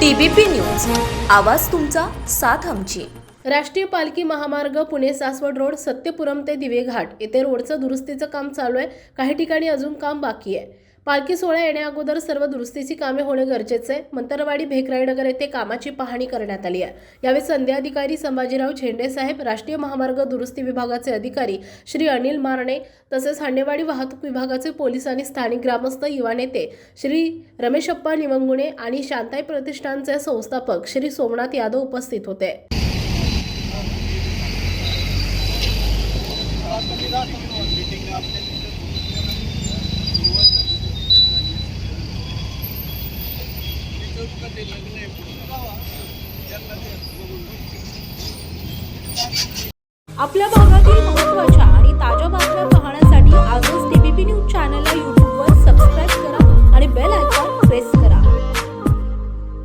TBP news. आवाज तुमचा साथ आमची. राष्ट्रीय पालखी महामार्ग पुणे सासवड रोड सत्यपुरम ते दिवे घाट. येथे रोडचं दुरुस्तीचं काम चालू आहे. काही ठिकाणी अजून काम बाकी आहे. पालखी सोहळा येण्याअगोदर सर्व दुरुस्तीची कामे होणे गरजेचे आहे. मंतरवाडी भेकराईनगर येथे कामाची पाहणी करण्यात आली आहे. यावेळी संध्या अधिकारी संभाजीराव झेंडे साहेब राष्ट्रीय महामार्ग दुरुस्ती विभागाचे अधिकारी श्री अनिल मारणे तसेच हांडेवाडी वाहतूक विभागाचे पोलीस आणि स्थानिक ग्रामस्थ युवा नेते श्री रमेशप्पा निवंगुणे आणि शांताई प्रतिष्ठानचे संस्थापक श्री सोमनाथ यादव उपस्थित होते. आपल्या भागातील